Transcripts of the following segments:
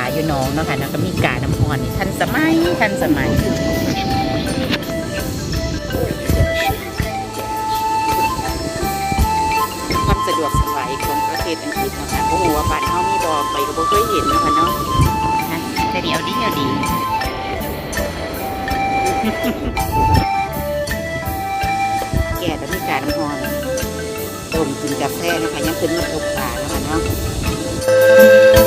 ปลาอยู่หน้องเนาะค่ะแล้วก็มีกาน้ำพรนี่ทันสมัยทันสมัยความสะดวกสบายของประเทศอังกฤษเนาะคะโอ้โหว่าบ้านเฮามีบ่อไปก็บ่เคยเห็นเนาะค่ะเนาะนะแต่เดี๋ยวดีเดี๋ยวดีแก่แต่มีการน้ำพรต้มกินกาแฟเนาะคะยังขึ้นมาตกปลาเนาะค่ะเนาะ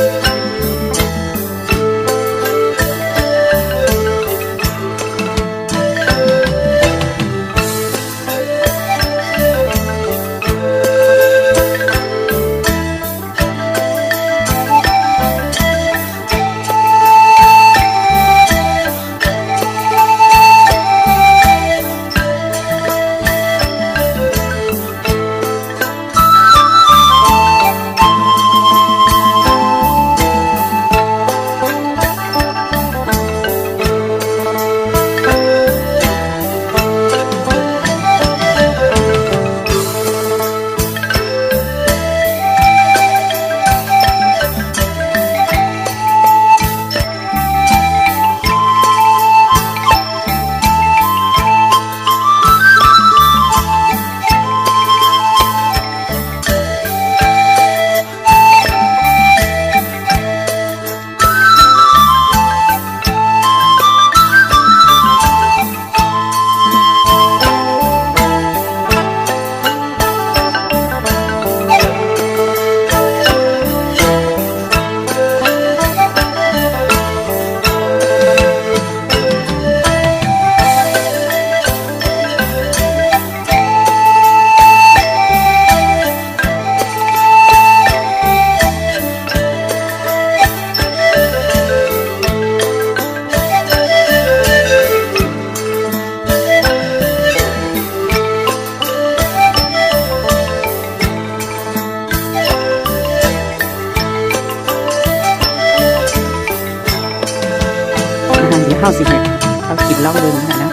เดี๋ยวเข้าสิเนี่ยเขากินเหล้าเลยนะนะ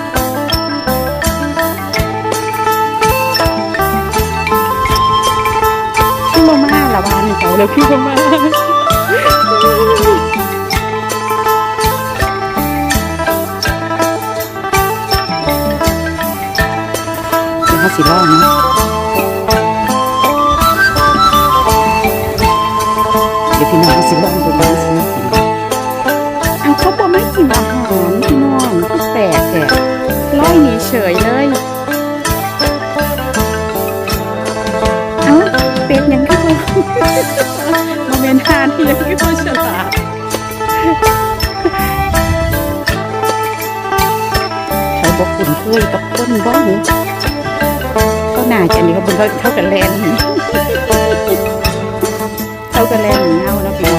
พี่มาม่าละวานเขาแล้วพี่มาม่าเดี๋ยวเขาสิเล่าเนาะเดี๋ยวพี่น้องเขาสิเล่าดูบ้างสินะกินอั นเขาบอกไม่กินอาหารพี่น้องคือแปลกแปลกร้อยหนีเฉยเลย เอ้าเป็ดยังก็บ่มาเมนทานที่ยังไม่พอฉลาดเขาบอกคุ้นเคยกับคนบ้องก็น่าจะนี่ก็บนเท่ากันแลนเท่ากันแลนเงาเนาะพี่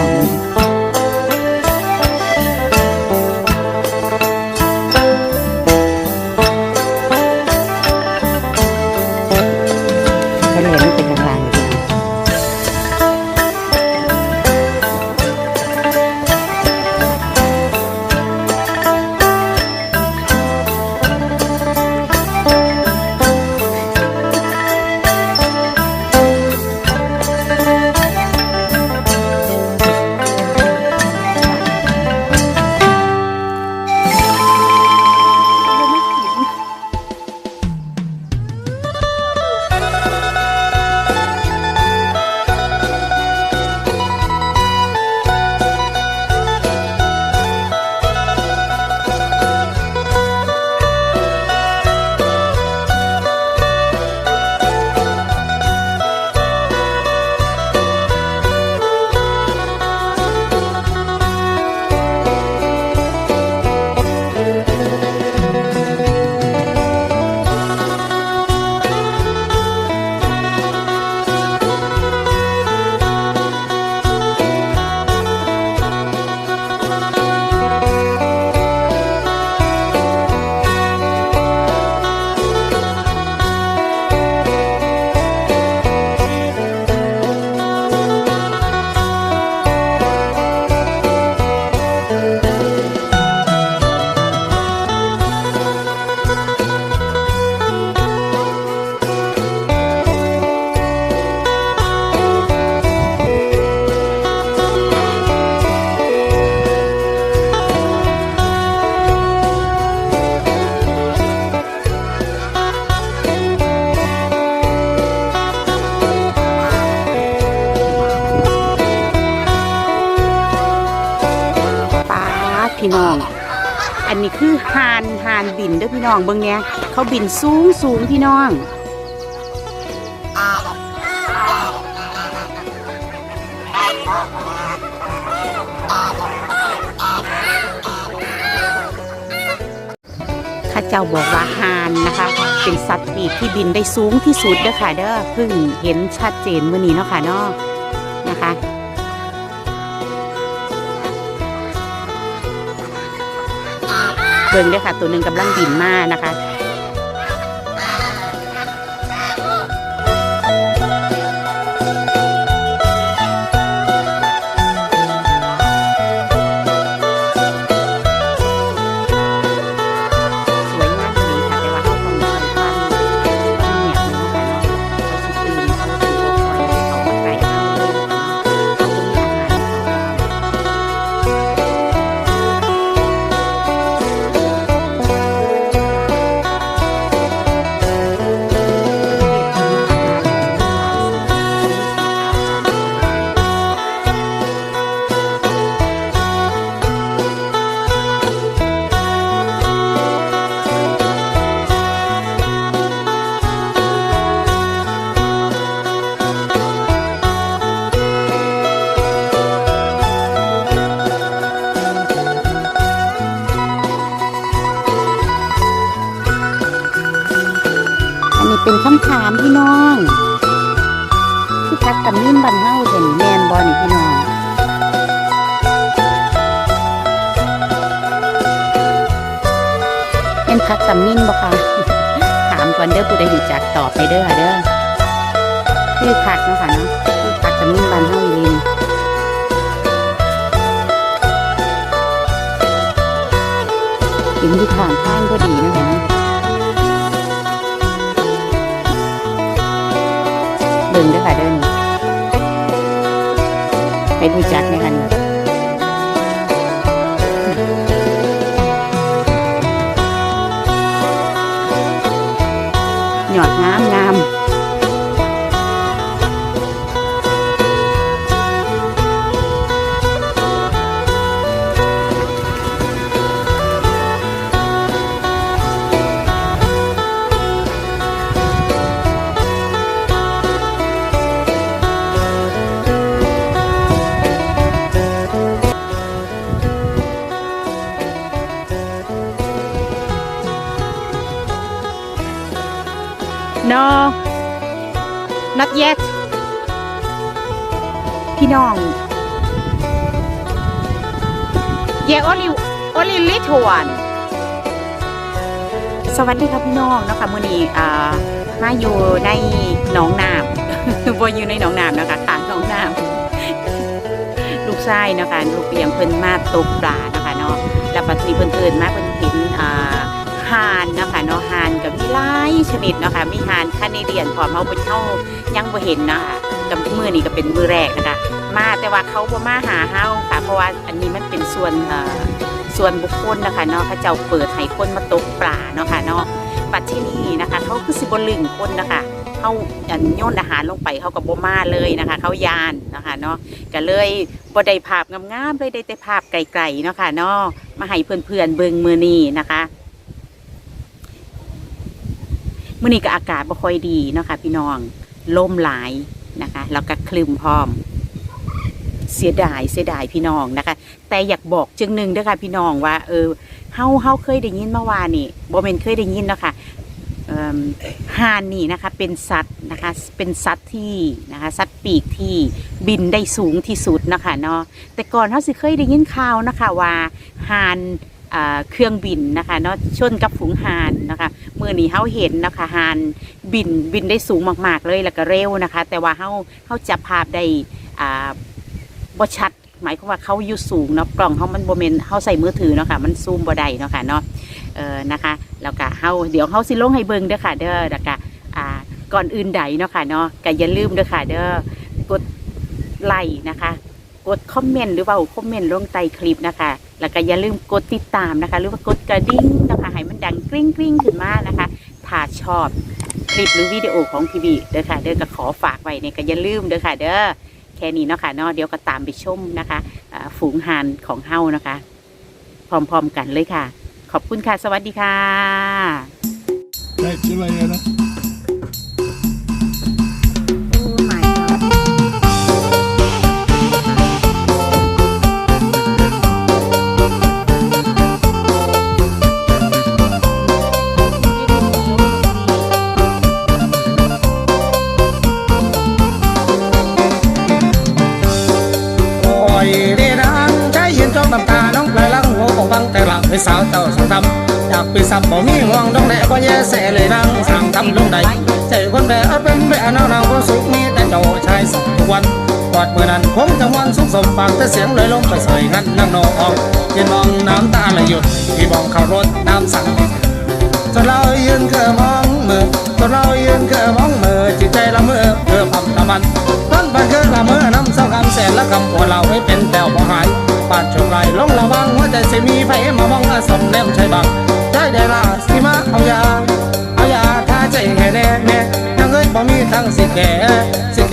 พี่น้อง อันนี้คือหานหานบินเด้อพี่น้องเบิ่งเนี้ยเขาบินสูงสูงพี่น้องข้าเจ้าบอกว่าฮานนะคะ เป็นสัตว์ปีกที่บินได้สูงที่สุดเด้อค่ะเด้อเพิ่งเห็นชัดเจนเมื่อนี้เนาะค่ะเนาะนะคะ เบิ่งด้อค่ะ ตัวหนึ่งกำลังบินมานะคะ ไปดูจักไหมคะนี่หยอดงามงาม พี่น้อง yeah only only little one สวัสดีครับพี่น้องนะคะมื่อนี้อ่ามาอยู่ในหนองน้ำบ่อยู่ในหนองน้ำนะคะข้างหนองน้ำลูกชายนะคะลูกเปียงเพิ่นมาตกปลานะคะเนาะแล้วปัจจุบันเพิ่นเอินมาเพิ่นเห็นอ่าห่านนะคะเนาะห่านกับมีหลายชนิดนะคะมีห่านคาเนเดียนพร้อมเฮาบ่เฮายังบ่เห็นนะคะกับมือนี้ก็เป็นมื้อแรกนะคะ มาแต่ว่าเขาบ่มาหาเฮาค่ะเพราะว่าอันนี้มันเป็นส่วนเอ่อส่วนบุคคลนะคะเนาะเขาเจ้าเปิดให้คนมาตกปลาเนาะค่ะเนาะบัดที่นี่นะคะเขาคือสิบลึงคนนะคะเขาอันโยนอาหารลงไปเขาก็บ่มาเลยนะคะ เขายานนะคะเนาะก็เลยบ่ได้ภาพงามๆเลยได้แต่ภาพไกลๆเนาะค่ะเนาะมาให้เพื่อนๆเบิ่งมื้อนี้นะคะมื้อนี้ก็อากาศบ่ค่อยดีเนาะค่ะพี่น้องลมหลายนะคะแล้วก็คลึมพร้อม เสียดายเสียดายพี่น้องนะคะ แต่อยากบอกจึงหนึ่งเด้อค่ะพี่น้องว่า เออเฮาเฮาเคยได้ยินเมื่อวานนี่บ่แม่นเคยได้ยินเนาะคะเอิ่มห่านนี่นะคะเป็นสัตว์นะคะเป็นสัตว์ที่นะคะสัตว์ปีกที่บินได้สูงที่สุดนะคะเนาะแต่ก่อนเฮาสิเคยได้ยินข่าวนะคะว่าห่านเครื่องบินนะคะเนาะชนกับฝูงห่านนะคะเมื่อนี้เฮาเห็นนะคะห่านบินบินได้สูงมาก ๆเลยแล้วก็เร็วนะคะ แต่ว่าเฮาเฮาจับภาพได้อ่า บ่ชัด หมายความว่าเขาอยู่สูงเนาะกล่องเขามันบ่แม่นเฮาใส่มือถือเนาะค่ะมันซูมบ่ได้เนาะค่ะเนาะเออนะคะแล้วก็เฮาเดี๋ยวเฮาสิลงให้เบิ่งเด้อค่ะ เด้อแล้วก็อ่าก่อนอื่นใดเนาะค่ะเนาะก็อย่าลืมเด้อค่ะเด้อกดไลค์นะคะกดคอมเมนต์หรือว่าคอมเมนต์ลงใต้คลิปนะคะ แล้วก็อย่าลืมกดติดตามนะคะ หรือว่ากดกระดิ่งนะคะให้มันดังกริ้งกริ้งขึ้นมานะคะ ถ้าชอบคลิปหรือวิดีโอของพีบีเด้อค่ะ เด้อก็ขอฝากไว้เนี่ยก็อย่าลืมเด้อค่ะ เด้อ ค่นี้เนาะค่ะเนาะเดี๋ยวก็ตามไปชมนะคะฝูงห่านของเฮานะคะ พร้อมๆกันเลยค่ะ ขอบคุณค่ะ สวัสดีค่ะได้ใช่ไหมนะ ไปสาวเจ้าสังทำอยากไปสับบ่มีห่วงดองแดก็แย่แสเลยนางสั่งทำลงใดใจคนแบบเป็นแบบนางนางก็สุขมีแต่เจ้าชายสักทุกวันกอดเมื่อนั้นคงจะวันสุขสมฟังแต่เสียงเลยลงไปใส่งั้นนั่งนองยืนมองน้ำตาไหลหยุดที่มองข้ารถน้ำสั่งจนเรายืนเคือมองมือจนเรายืนเคือมองมือจิตใจละเมอเพื่อพับละมัน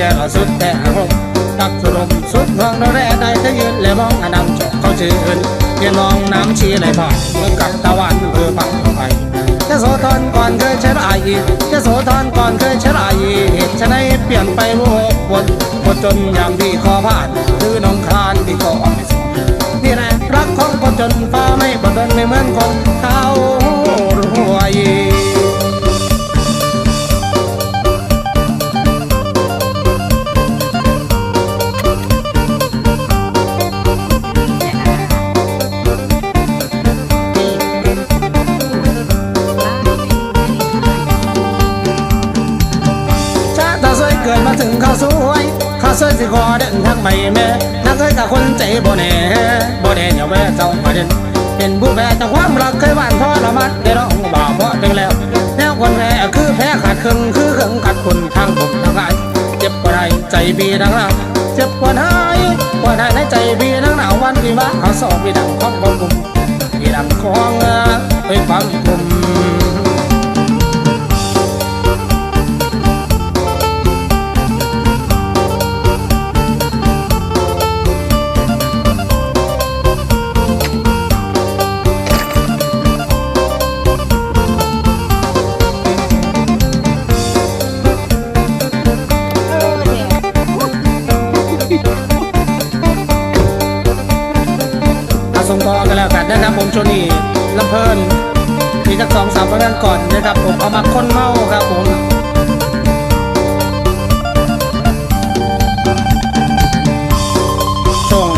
สิแก่สุดแต่อารมตักสุดมสุดห่วงเราแร่ได้ถ้ายืนและมองอนันจบเขาชื่นยืนมองน้ำชีไหลผ่านเมื่อกับตะวันเพื่อปังไปจะโสธรก่อนเคยใช้ลายจะโสธรก่อนเคยใช้ลายเหตุฉะไหนเปลี่ยนไปโลกวนหมดจนยามที่ขอผ่านคือน้องคานที่ก็ไม่สนนี่แหละรักของคนจนฟ้าไม่บดนไม่เหมือนคนเขา ข้าวสวยสิขอเดินทางไปแม่นักเคยกับคนใจบ่แน่บ่แน่อย่าแว่เจ้ามาเด่นเป็นผู้แพ้แต่ความรักเคยหวานพอละมัดได้ร้องบ่าวเพราะเป็นแล้วแนวคนแพ้คือแพ้ขาดครึ่งคือครื่งขัดคนทางผมทางกายเจ็บกว่าใดใจบีดังเราเจ็บกว่าไหนกว่าไหนในใจบีดังหนาววันที่ว่าเขาสอบบีดังของคนกลุ่มบีดังของเออไปฟังกลุ่ม ผมช่วงนี้ลำเพลินมีสักสองสามวันก่อนนะครับ ผมเอามาค้นเมาครับผมช่วง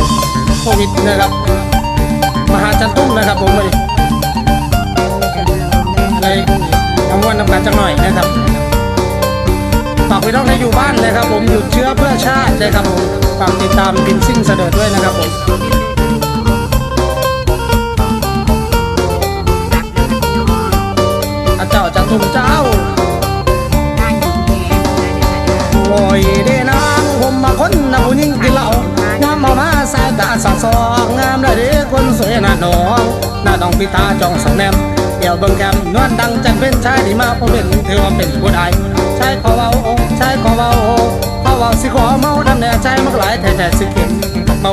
โควิดนะครับ มหาจันตุ้มนะครับผมเลยเลยทำวันทำการจังหน่อยนะครับฝากพี่น้องในอยู่บ้านนะครับ ผมหยุดเชื้อเพื่อชาตินะครับผมฝากติดตามบินซิ่งเสด็จด้วยนะครับผม ทุ่มเจ้าโอ้ยเด้นางผมมาคนนะผู้หญิงกินเหล้างามมามาสายตาสอดสองงามเลยเด้คนสวยหน้าหนองหน้าต้องพิตาจองสองแนมเดี่ยวเบิ่งแคมนวลดังจังเป็นชายที่มาพบเป็นถือว่าเป็นผู้ใดชายขอเว้าชายขอเว้าขอเว้าสิขอเมาดำแน่ใจมักหลายแต่แต่สิเก็บเมา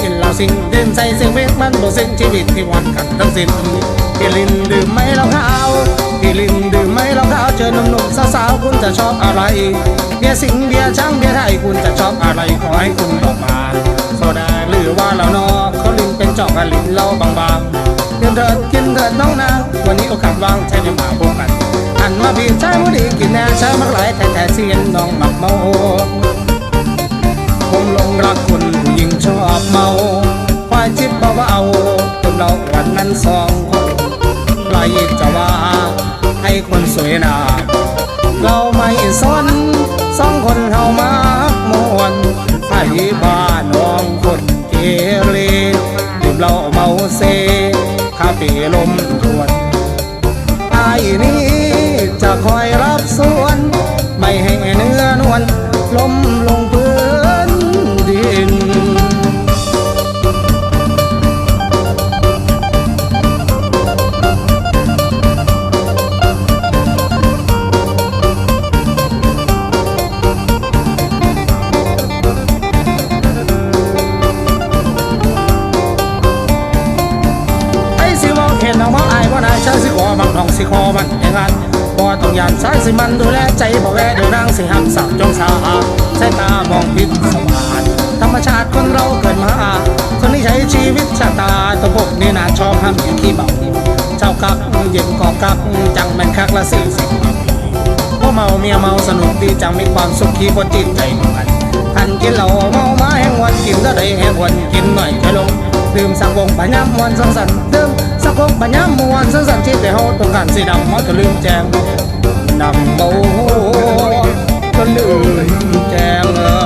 กินเหล้าสิ่งดื่มใส่เสียงเวกมันบ่สิ้นชีวิตที่วันกันทั้งสิ้นพี่ลินดื่มไม่เหล้าขาว พี่ลินดื่มไหมเหล้าขาวเจอหนุ่มๆสาวๆคุณจะชอบอะไรเบียร์สิงเบียร์ช้างเบียร์ไทยคุณจะชอบอะไรขอให้คุณบอกมาโซดาหรือว่าเหล้านอเขาลิ้นเป็นจอกกับลิ้นเหล้าบางๆกินเถิดกินเถิดน้องนะวันนี้โอกาสว่างใช้ได้มาพบกันหันมาบีบใช้มือดีกินแน่ใช้มักหลายแต่แต่เสียนน้องมักเมาผมลงรักคุณผู้หญิงชอบเมาควายจิบเบาๆจนเราวันนั้นสองคน รจะว่า ให้คนสวยหนาเราไม่สนสองคนเฮามากมวนไผ่บ้านน้องคนเกเรดื่มเหล้าเมาเซคาเฟ่ลมทวนไอ้นี้จะคอยรั ละสี่สิบพวกเมาเมียเมาสนุกดีจังมีความสุขที่คนจิตใจมันทันกินเหล้าเมาม้แห่งวันกินก็ได้แห่งวันกินหน่อยจะลงดื่มสังวงปัญญามวนสังสรรค์ดื่มสังวงปัญญามวนสังสรรค์ที่แต่เฮาต้องการสีดำมันก็ลืมแจงนำเบาก็ลืมแจงเออ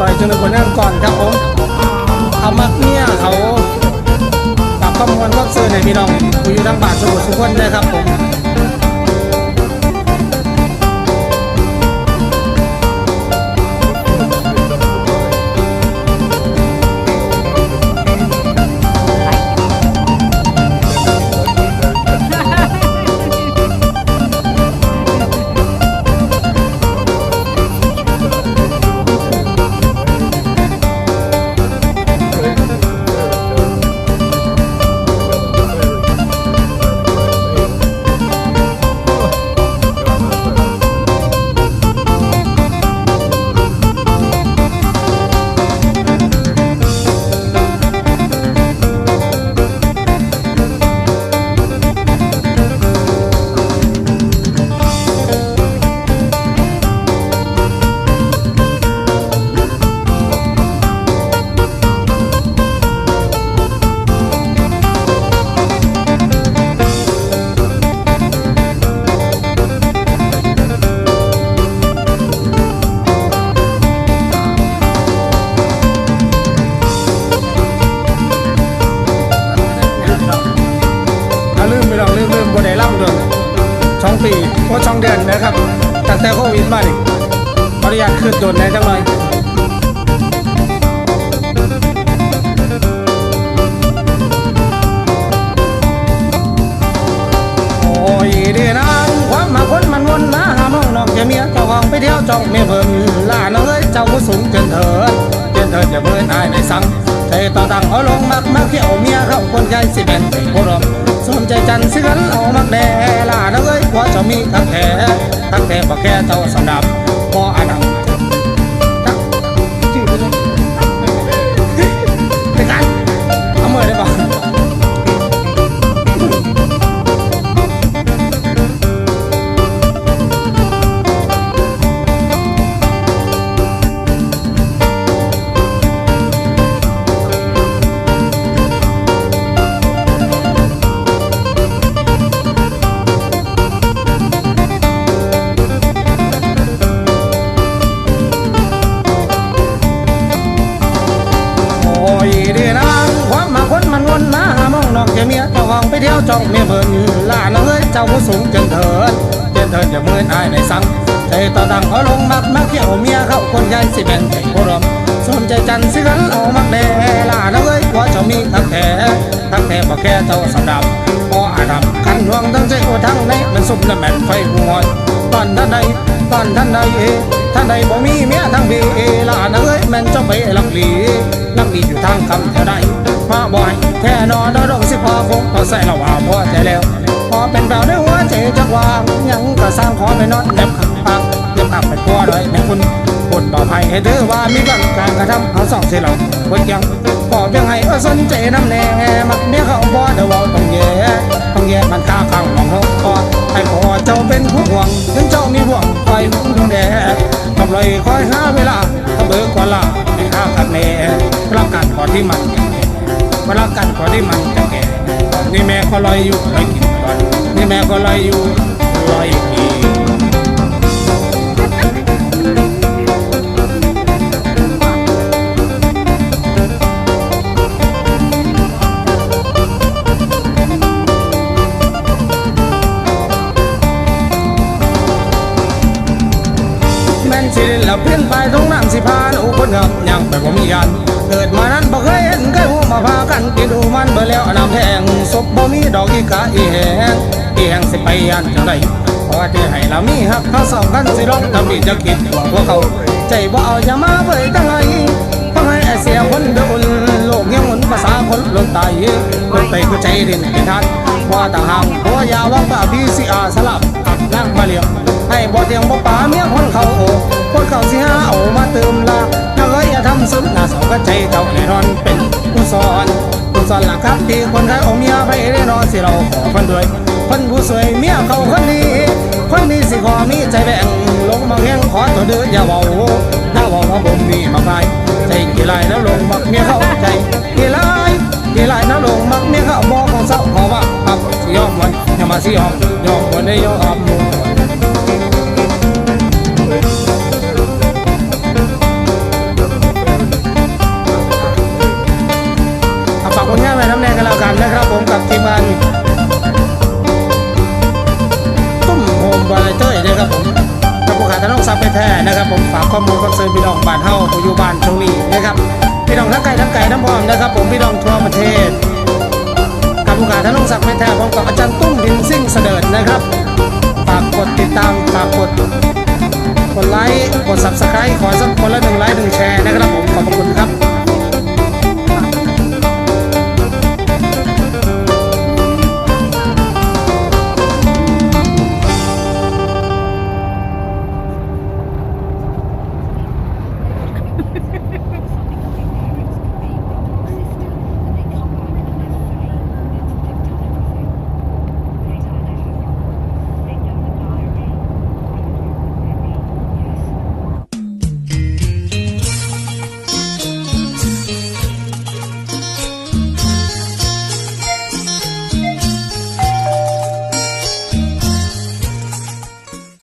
ต่อยจนคนนั่งก่อนครับผมเอามักเนี่ยเขาปรับข้อมูลก็ซื้อในพี่น้องคุยอยู่ทางบ้านสมุทรสุขนเลยครับผม แต่โควิดมาดิขออนุญาตขึ้นโดนแน่จังหน่อยโอ้ยดีนางความมาคนมันวนมาหามองนอกจะเมียเจ้าของไปเที่ยวจ้องเมียเพิ่นล่าน้องเอ้ยเจ้าผู้สูงเกินเถิดเกินเถิดอย่าเพิ่นอายในสัง ใจต่อตังเอาลงมักมักเที่ยวเมียเขาคนใหญ่สิเป็นโครมสมใจจันสิกันเอามักแด่ล่าน้องเอ้ยว่าจะมีทักแท้ทักแท้บ่แค่เจ้าสำดับ มองนอกแกเมียเจ้าของไปเที่ยวจองเมียเบิ่นล่าน้อเอ้ยเจ้าผู้สูงเกินเถิดเกินเถิดอย่าเมินอายในสังใจต่อตังเอาลงมักมักเที่ยวเมียเขาคนใหญ่สิเป็นไข่โครมสมใจจันทร์สิกันเอามักแด่ล่าน้อเอ้ยว่าเจ้ามีทักแท้ทักแท้บ่แค่เจ้าสำดับพออาดับคันห่วงทั้งใจโอทั้งในมันสุมและแม่นไฟหัวตอนท่านใดตอนท่านใดท่านใดบ่มีเมียทั้งบีล่าน้อเอ้ยแม่นเจ้าไปลักลีนักดีอยู่ทางคำแถวใด มาบ่อยแค่นอนดดงสิพอคงเขาใส่ละว่าพอแต่แล้ว พอเป็นแบบในหัวใจจักวางยังก็สร้างขอไม่นอนเน็บขังปังเน็บขับไปกลัวหน่อยแม่คุณคนต่อภัยให้เธอว่ามีบังการกระทำเอาสองเสียเราคนยังพอเพียงให้เออสนใจน้ำแน่มักเมียเขาบ่เดี๋ยวเว้าต้องแย่ต้องแย่มันคาข้างมองหกคอให้พอเจ้าเป็นผู้ห่วงถึงเจ้ามีห่วงคอยมุ่งดูแลกำไรคอยหาเวลาถ้าเบิกกว่าละให้ค่ากันแน่รักกันก่อนที่มัน วลากันขอได้มันจะแก่นี่แม่ก็ลอยอยู่ลอยกินก่อนนี่แม่ก็ลอยอยู่ลอยกิน แม่นสิแล้วเปลี่ยนไปตรงนั้นสิพานอุคนครับยังไปบ่มียันเกิดมานั้นบ่เคยเห็นเคยหูมาพากันกินดูมันเบื่อแล้วน้ำแห้งศพบ่มีดอกอีกาอีแหงอีแหงสิไปยันจังไดเพราะว่าที่ให้เรามีฮักเขาสอบกันสิร้องทำดีจะคิดว่าพวกเขา ใจบ่เอาอย่ามาเบิ่จังไงต้องให้เสียคนเดนโลกยังหมุนภาษาคนลนตายลนไปคือใจด่นเป็นทัด ว่าตาหางเพราะยาว่าป่าพี่สิอาสลับกับนั่งมาเลี้ยงให้บ่เตียงบ่ป่าเมียคนเขาโอ้คนเขาสิหาเอามาเติมละถ้าเอ้ยอย่าทำซึมหน้าสองก็ใจเจ้าแน่นอนเป็นผู้สอนผู้สอนหลักครับที่คนไทยเอาเมียไปแน่นอนสิเราขอเพิ่นด้วยเพิ่นผู้สวยเมียเขาคนนี้คนนี้สิขอมีใจแบ่งลงมาแข่งขอตัวเดืออย่าเบาถ้าเบาว่า สิยอมยอมวันได้ยอมฝากผลงานไว้น้ำแน่กันแล้วกันนะครับผมกับทีมงานตุ้มโฮมบอยเตอร์นะครับผมกับผู้ขายทางซับไปแท้นะครับ ผมฝากข้อมูลกับเซอร์พี่น้องบ้านเฮาผู้อยู่บ้านตรงนี้นะครับพี่น้องทั้งไกลทั้งไกลทั้งพร้อมนะครับ ผมพี่น้อง นะครับฝากกดติดตามฝากกดกดไลค์กด subscribe ขอสักคนละหนึ่งไลค์หนึ่งแชร์นะครับผมขอบพระคุณครับ